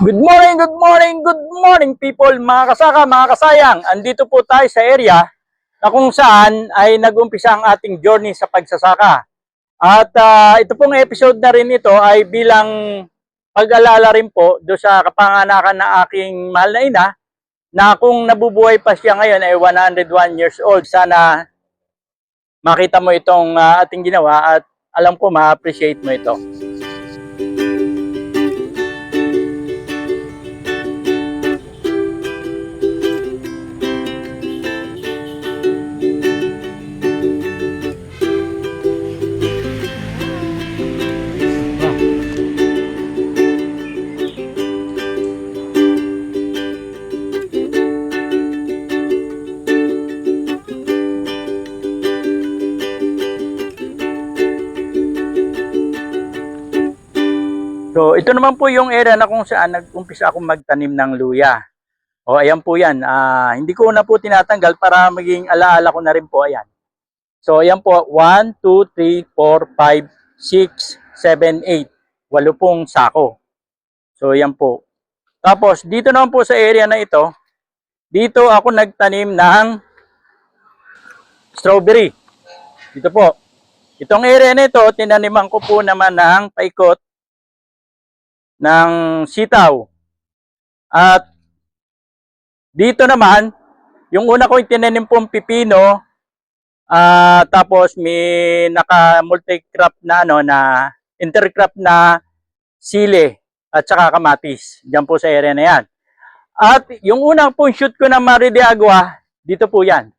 Good morning, good morning, good morning people, mga kasaka, mga kasayang. Andito po tayo sa area na kung saan ay nag-umpisa ang ating journey sa pagsasaka. At ah, ito pong episode na rin ito ay bilang pag-alala rin po do sa kapanganakan ng aking mahal na ina na kung nabubuhay pa siya ngayon ay 101 years old. Sana makita mo itong ah, ating ginawa at alam ko ma-appreciate mo ito. Ito naman po yung area na kung saan nag-umpisa akong magtanim ng luya. O, ayan po yan. Ah, hindi ko na po tinatanggal para maging alaala ko na rin po. Ayan. So, ayan po. 1, 2, 3, 4, 5, 6, 7, 8. Walo pong sako. So, ayan po. Tapos, dito naman po sa area na ito, dito ako nagtanim ng strawberry. Dito po. Itong area na ito, tinaniman ko po naman ng paikot ng sitaw. At dito naman, yung una ko itinanim pong pipino, ah tapos may naka multi-crop na ano na intercrop na sili at saka kamatis. Diyan po sa area na yan. At yung unang pong shoot ko ng Mari de Agua, dito po yan.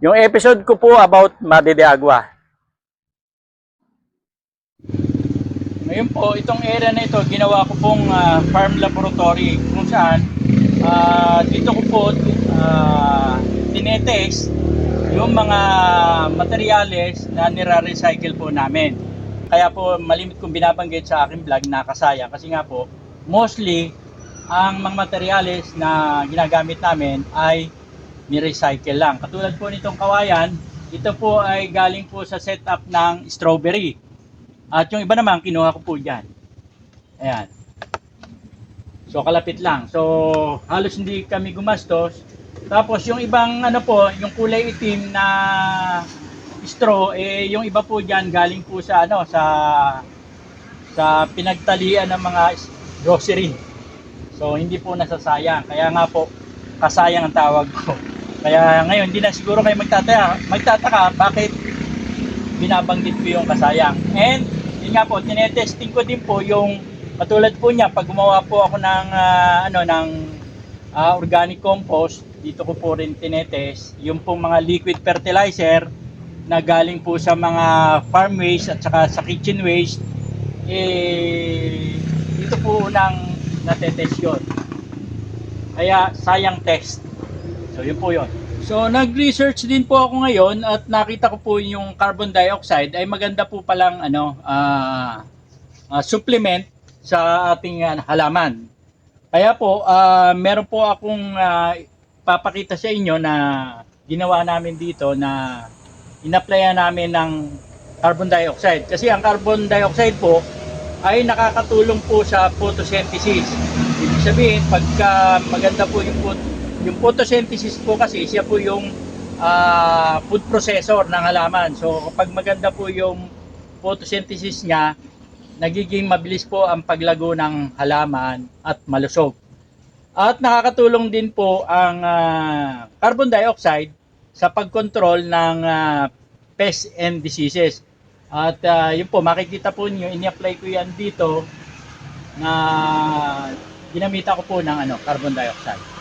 Yung episode ko po about Mari Ngayon po, itong area na ito, ginawa ko pong ah, farm laboratory kung saan ah, dito ko po uh, tinetest yung mga materyales na nira-recycle po namin. Kaya po malimit kong binabanggit sa aking vlog na kasaya kasi nga po mostly ang mga materyales na ginagamit namin ay ni-recycle lang. Katulad po nitong kawayan, ito po ay galing po sa setup ng strawberry. At yung iba naman, kinuha ko po dyan. Ayan. So, kalapit lang. So, halos hindi kami gumastos. Tapos, yung ibang, ano po, yung kulay itim na straw, eh, yung iba po dyan, galing po sa, ano, sa, sa pinagtalian ng mga grocery. So, hindi po nasasayang. Kaya nga po, kasayang ang tawag ko. Kaya ngayon, hindi na siguro kayo magtataka, magtataka bakit binabanggit ko yung kasayang. And, yun nga po, tinetesting ko din po yung katulad po niya, pag gumawa po ako ng, ah, ano, ng ah, organic compost, dito ko po rin tinetest, yung pong mga liquid fertilizer na galing po sa mga farm waste at saka sa kitchen waste, eh, dito po unang natetest yun. Kaya sayang test. So yun po yun. So nag-research din po ako ngayon at nakita ko po yung carbon dioxide ay maganda po palang ano ah ah, supplement sa ating ah, halaman. Kaya po ah, meron po akong ah, papakita sa inyo na ginawa namin dito na inapplyan namin ng carbon dioxide. Kasi ang carbon dioxide po ay nakakatulong po sa photosynthesis. Ibig sabihin, pagka maganda po yung, phot- yung photosynthesis po kasi, siya po yung ah, food processor ng halaman. So, kapag maganda po yung photosynthesis niya, nagiging mabilis po ang paglago ng halaman at malusog. At nakakatulong din po ang ah, carbon dioxide sa pagkontrol ng ah, pests and diseases. At ah, yun po, makikita po niyo, ini-apply ko yan dito na ginamita ko po ng ano, carbon dioxide.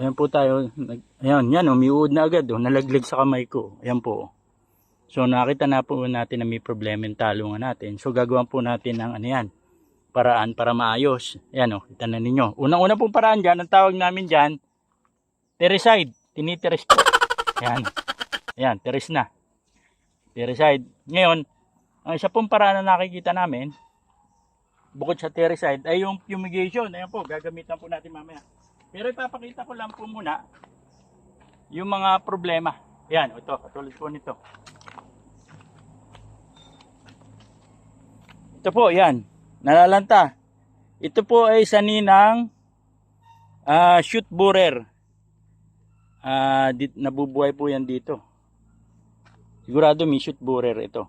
Ayan po tayo. Ayan, yan, umiuod na agad. Oh, nalaglag sa kamay ko. Ayan po. So, nakita na po natin na may problema yung talungan natin. So, gagawin po natin ng ano yan, paraan para maayos. Ayan o, kita na ninyo. Unang-una pong paraan dyan, ang tawag namin dyan, tericide. Tiniteres. Ayan. Ayan, teres na. Tericide. Ngayon, ang isa pong paraan na nakikita namin, bukod sa tericide, ay yung fumigation. Ayan po, gagamitan po natin mamaya. Pero ipapakita ko lang po muna yung mga problema. Ayan, ito, katulad po nito. Ito po, yan. Nalalanta. Ito po ay saninang ah shoot borer. Ah, dit, nabubuhay po yan dito. Sigurado may shoot borer ito.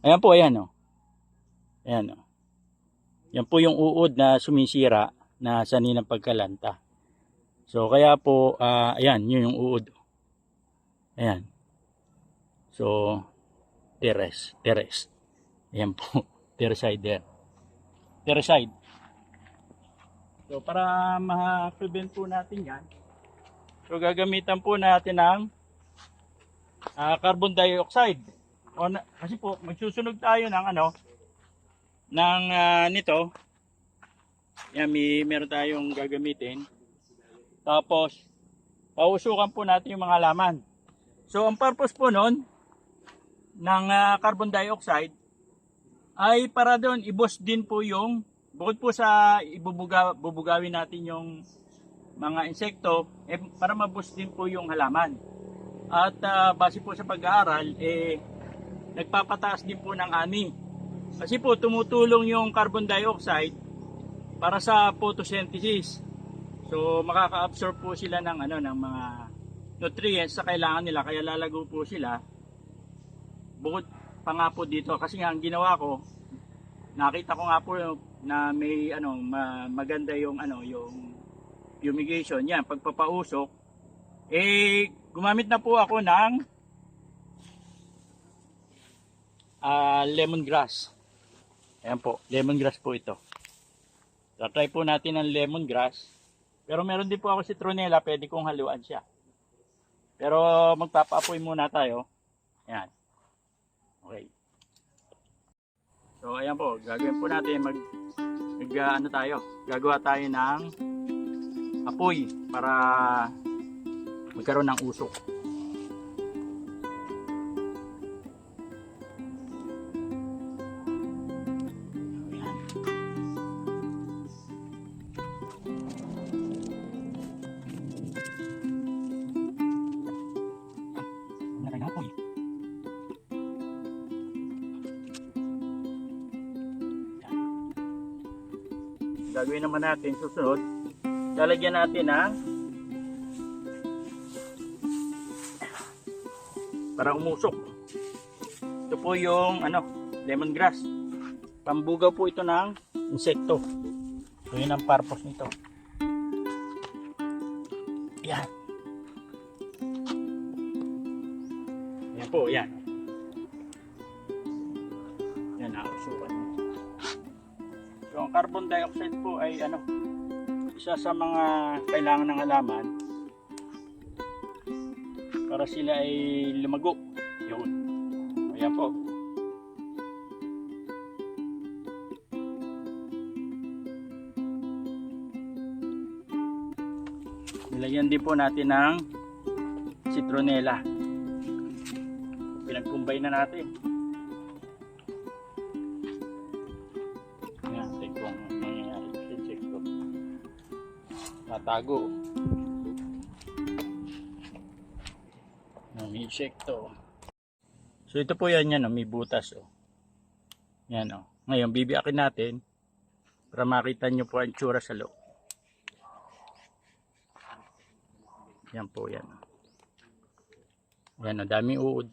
Ayan po, ayan oh. Ayan oh. Yan po yung uod na sumisira na saninang pagkalanta. So kaya po, ah, ayan, yun yung uod. Ayan. So, teres, teres. Ayan po, tericider. Tericide. So, para ma-prevent po natin yan, so gagamitan po natin ng ah, carbon dioxide. O na, kasi po, magsusunog tayo ng ano, ng ah, nito. Yan, may meron tayong gagamitin. Tapos, pausukan po natin yung mga laman. So, ang purpose po nun, ng ah, carbon dioxide, ay para doon, i-boost din po yung, bukod po sa ibubuga, bubugawin natin yung mga insekto, eh, para ma-boost din po yung halaman. At ah, base po sa pag-aaral, eh, nagpapataas din po ng ani. Kasi po, tumutulong yung carbon dioxide para sa photosynthesis. So, makaka-absorb po sila ng, ano, ng mga nutrients sa kailangan nila, kaya lalago po sila. Bukod pa nga po dito, kasi nga ang ginawa ko, nakita ko nga po na may ano ma- maganda yung ano yung fumigation. Yan pagpapausok eh gumamit na po ako ng ah, lemongrass. Ayan po lemongrass po ito so, try po natin ang lemongrass pero meron din po ako citronella pwede kong haluan siya. Pero magpapaapoy muna tayo. Ayan. Okay. So ayan po, gagawin po natin. Mag, mag ah, ano tayo, gagawa tayo ng apoy para magkaroon ng usok. Gagawin naman natin susunod. Lalagyan natin ng para umusok. Ito po yung ano lemongrass. Pambugaw po ito ng insekto. So yun ang purpose nito ano, isa sa mga kailangan ng halaman para sila ay lumago. Yun. Ayan po. Nilagyan din po natin ng citronella. Pinagkumbay na natin. Yan, may insekto. So ito po yan yan, oh, may butas. Oh. Yan oh. Ngayon, bibiyakin natin para makita nyo po ang tsura sa loob. Yan po yan. Yan, ang daming uod.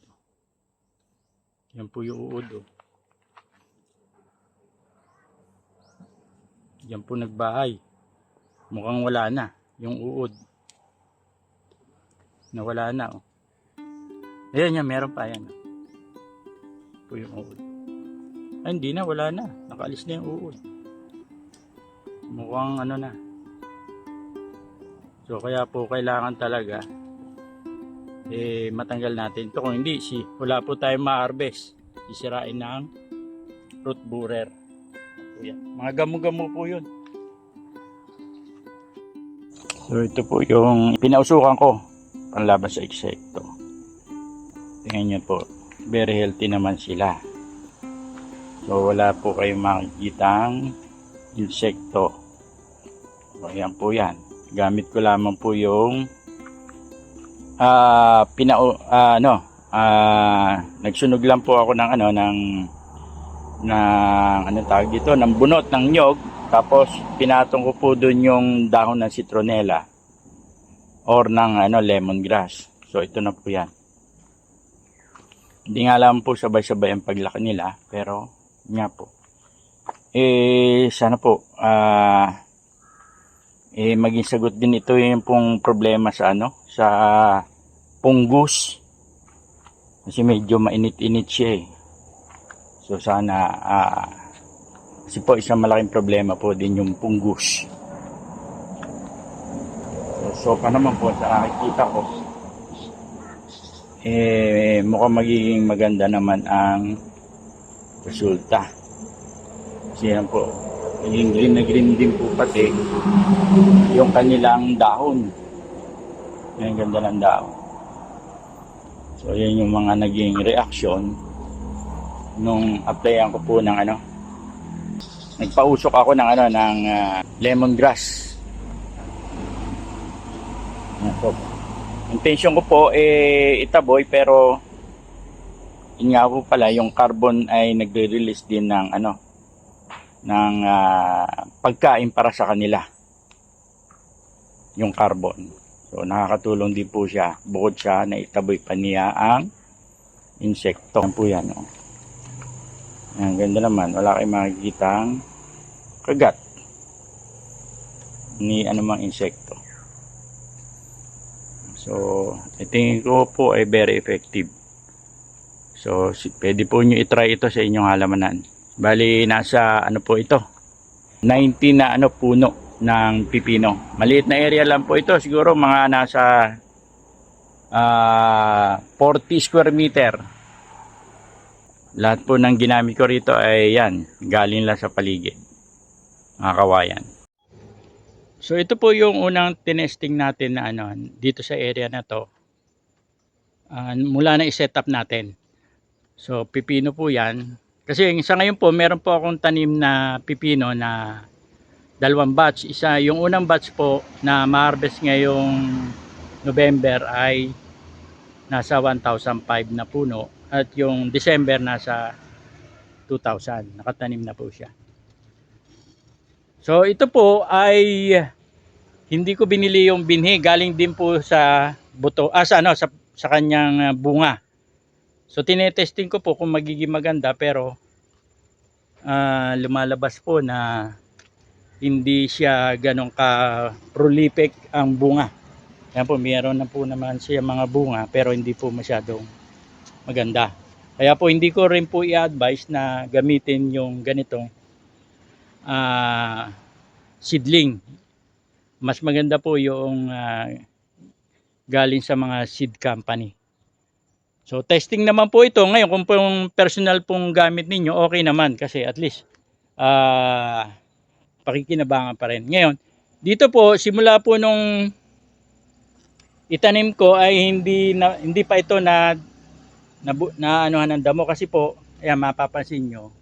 Yan po yung uod. Oh. Yan po nagbahay. Mukhang wala na. Yung uod. Nawala na. Oh. Ayan yan, meron pa yan. Po yung uod. Ay, hindi na, wala na. Nakaalis na yung uod. Mukhang ano na. So, kaya po kailangan talaga eh, matanggal natin. Ito kung hindi, si, wala po tayong ma-harvest. Sisirain ng root borer. Yan. Mga gamo-gamo po yun. So ito po yung pinausukan ko panlaban sa insekto. Tingnan nyo po. Very healthy naman sila. So wala po kayong makikitang insekto. So yan po yan. Gamit ko lamang po yung ah pinau ah, ano ah nagsunog lang po ako ng ano ng ng ano tawag dito, ng bunot ng nyog. Tapos pinatong ko po doon yung dahon ng citronella or ng ano lemongrass. So ito na po 'yan. Hindi nga alam po sabay-sabay ang paglaki nila, pero nga po. Eh sana po ah eh maging sagot din ito yung pong problema sa ano sa punggus kasi medyo mainit-init siya eh. So sana ah kasi po isang malaking problema po din yung punggus. So, so pa naman po sa nakikita ko eh mukhang magiging maganda naman ang resulta. Kasi yan po, naging green na green din po pati yung kanilang dahon. Yan, ganda ng dahon. So, yan yung mga naging reaction nung applyan ko po ng ano. Nagpausok ako ng ano, ng ah, lemongrass. Po. Intention ko po eh itaboy pero yun nga po pala yung carbon ay nagre-release din ng ano ng ah, pagkain para sa kanila yung carbon. So nakakatulong din po siya bukod siya na itaboy pa niya ang insekto. Yan po yan. Oh. Yan, ganda naman. Wala kayong makikitang kagat ni anumang insekto. So, think ko po ay very effective. So, pwede po nyo itry ito sa inyong halamanan. Bali, nasa ano po ito? 90 na ano puno ng pipino. Maliit na area lang po ito. Siguro mga nasa ah 40 square meter. Lahat po ng ginamit ko rito ay yan. Galing lang sa paligid. Mga kawayan. So ito po yung unang tinesting natin na ano dito sa area na to. Ah, mula na i-set up natin. So pipino po 'yan. Kasi sa ngayon po meron po akong tanim na pipino na dalawang batch. Isa yung unang batch po na ma-harvest ngayong November ay nasa 1,005 na puno at yung December nasa 2,000. Nakatanim na po siya. So ito po ay hindi ko binili yung binhi, galing din po sa buto, ah sa ano, sa, sa kanyang ah, bunga. So tinetesting ko po kung magiging maganda pero ah, lumalabas po na hindi siya ganong ka prolific ang bunga. Yan po, meron na po naman siya mga bunga pero hindi po masyadong maganda. Kaya po hindi ko rin po i-advise na gamitin yung ganitong ah seedling. Mas maganda po yung ah, galing sa mga seed company. So testing naman po ito. Ngayon kung pong personal pong gamit ninyo, okay naman kasi at least ah pakikinabangan pa rin. Ngayon, dito po simula po nung itanim ko ay hindi na, hindi pa ito na na, na anuhan ng damo kasi po ayan mapapansin nyo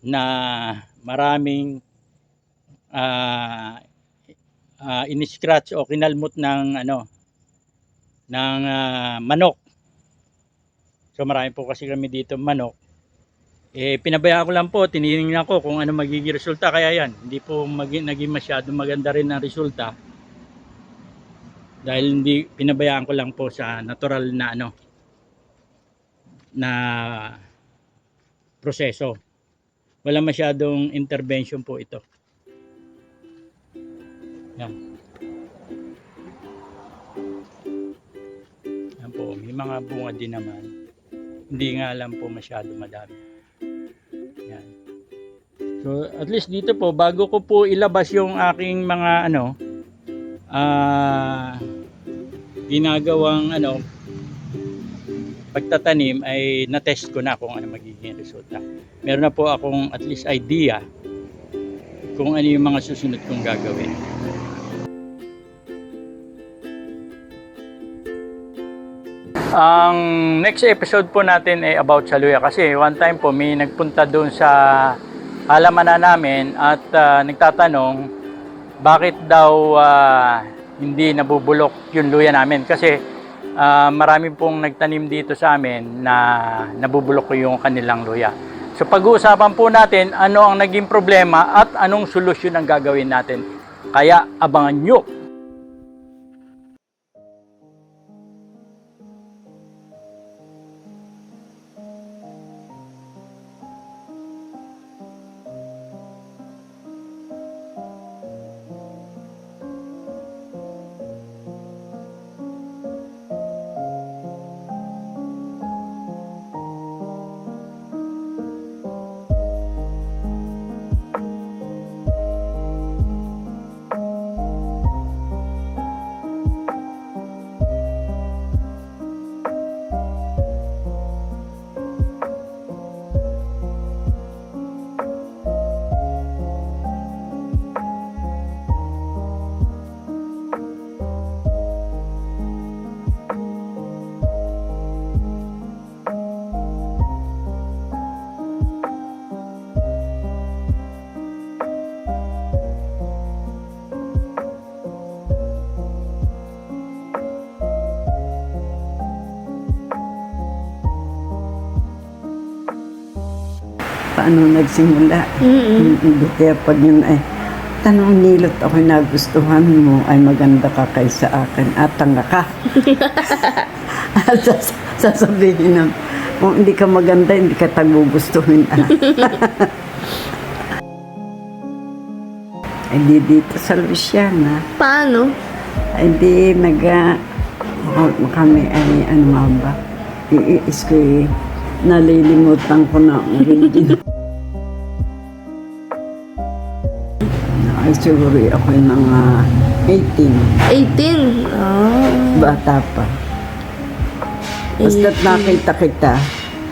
na maraming ah ah, in-scratch o kinalmot ng ano ng ah, manok. So marami po kasi kami dito manok. Eh pinabayaan ko lang po, tiningnan ko kung ano magiging resulta kaya yan. Hindi po magi, naging masyado maganda rin ang resulta. Dahil hindi pinabayaan ko lang po sa natural na ano na proseso. Wala masyadong intervention po ito. Yan. Yan po, may mga bunga din naman. Hindi nga lang po masyado madami. Yan. So, at least dito po, bago ko po ilabas yung aking mga ano, ah, ginagawang ano, pagtatanim ay na-test ko na kung ano magiging resulta. Meron na po akong at least idea kung ano yung mga susunod kong gagawin. Ang next episode po natin ay about sa luya kasi one time po may nagpunta doon sa halamanan namin at ah, nagtatanong bakit daw ah, hindi nabubulok yung luya namin kasi ah, marami pong nagtanim dito sa amin na nabubulok yung kanilang luya. So pag-uusapan po natin ano ang naging problema at anong solusyon ang gagawin natin. Kaya abangan nyo. Paano nagsimula. Hindi kaya pag yun ay, tanong nilot ako nagustuhan mo ay maganda ka kaysa akin at tanga ka. at sas- sasabihin ng, kung hindi ka maganda, hindi ka tagugustuhin. Ah. ay di dito sa Luciana. Paano? Ay di nag, ah, oh, kami ay ano nga ba, iis ko nalilimutan ko na ang origin. ay siguro ako yung mga 18, 18. Ah. bata pa. Basta't 18. nakita kita,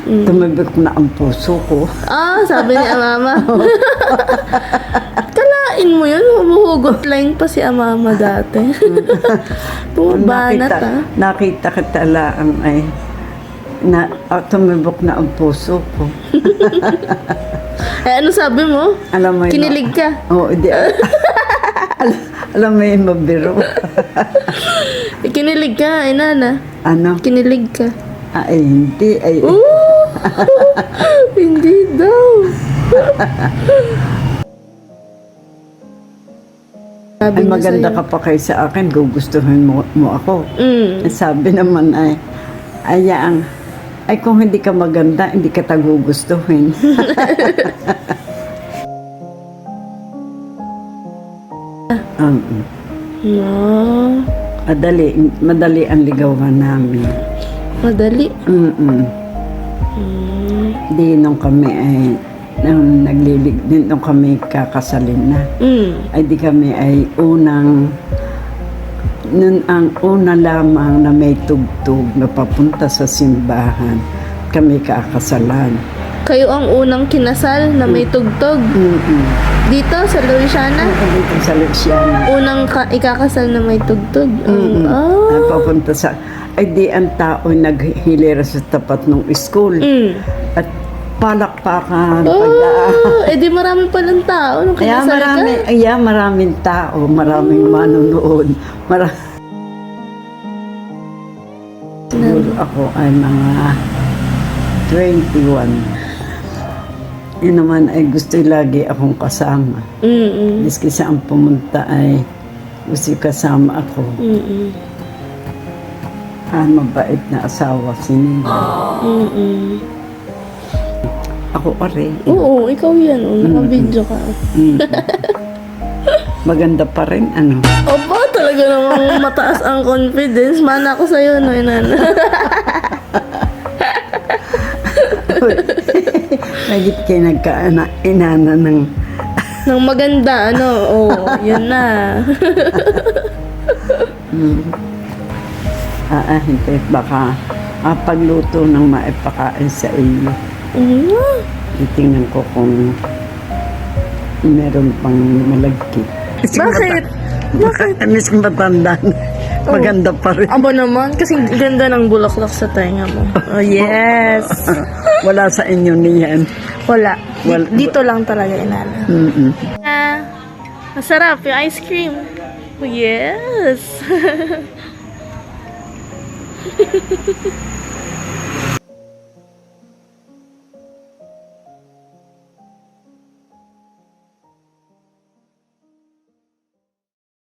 Mm. tumibik na ang puso ko. Ah, sabi ni Amama. Kalain mo yun, humuhugot lang pa si Amama dati. Bumabanat nakita, ah. nakita kita lang ay na, ah, tumibok na ang puso ko. Eh, ano sabi mo? Alam mo yun, Kinilig ka. Oo, di. alam, alam mo yun, mabiro. Eh, Kinilig ka, ay nana. ano? Kinilig ka. Ay, hindi. Ay, Ooh! Hindi daw. Sabi ay maganda ka pa kay sa akin, gugustuhin mo, mo ako. Mm. Eh, Sabi naman ay, ayaang, ay kung hindi ka maganda, hindi ka tagugustuhin. um, No. madali, madali ang ligawan namin. Madali. Mm-mm. Mm. Di nung kami ay, nung naglilig, di nung kami kakasalin na. Mm. ay di kami ay unang nun ang una lamang na may tugtog na papunta sa simbahan kami kakasalan. Kayo ang unang kinasal na may tugtog. Mm-mm. Dito sa Louisiana, dito sa Luciana. unang ka- ikakasal na may tugtog. Mm-mm. Oh. Papunta sa ay di ang tao naghilera sa tapat ng school Mm. at palakpakan Oh, pagdaan. eh di marami palang tao nung Kaya marami, ka. kaya maraming tao, maraming manonood. Mara Siguro ako ay mga 21. Yun naman ay gusto lagi akong kasama. Mm-mm. Miski saan pumunta ay gusto kasama ako. Mm-mm. Ah, mabait na asawa si Nina. Mm-mm. Ako pa rin. Oo, ikaw yan. Oh, naka-video ka. Mm. Maganda pa rin, ano. Opo, talaga namang mataas ang confidence. Mana ko sa'yo, no, inana. Nagit kayo nagkaana, inana ng Nang maganda, ano, oh, yun na. Ah, ah, hindi. Baka ah, pagluto ng maipakain sa iyo. Mm. Titingnan ko kung meron pang malagkit. Bakit? Bakit? Miss matanda na. Maganda pa rin. Aba naman, kasi ganda ng bulaklak sa tenga mo. Oh, yes. Wala sa inyo niyan. Wala. Di- Wal- dito lang talaga, inana. Mm-mm. Ah, masarap yung ice cream. Oh, yes.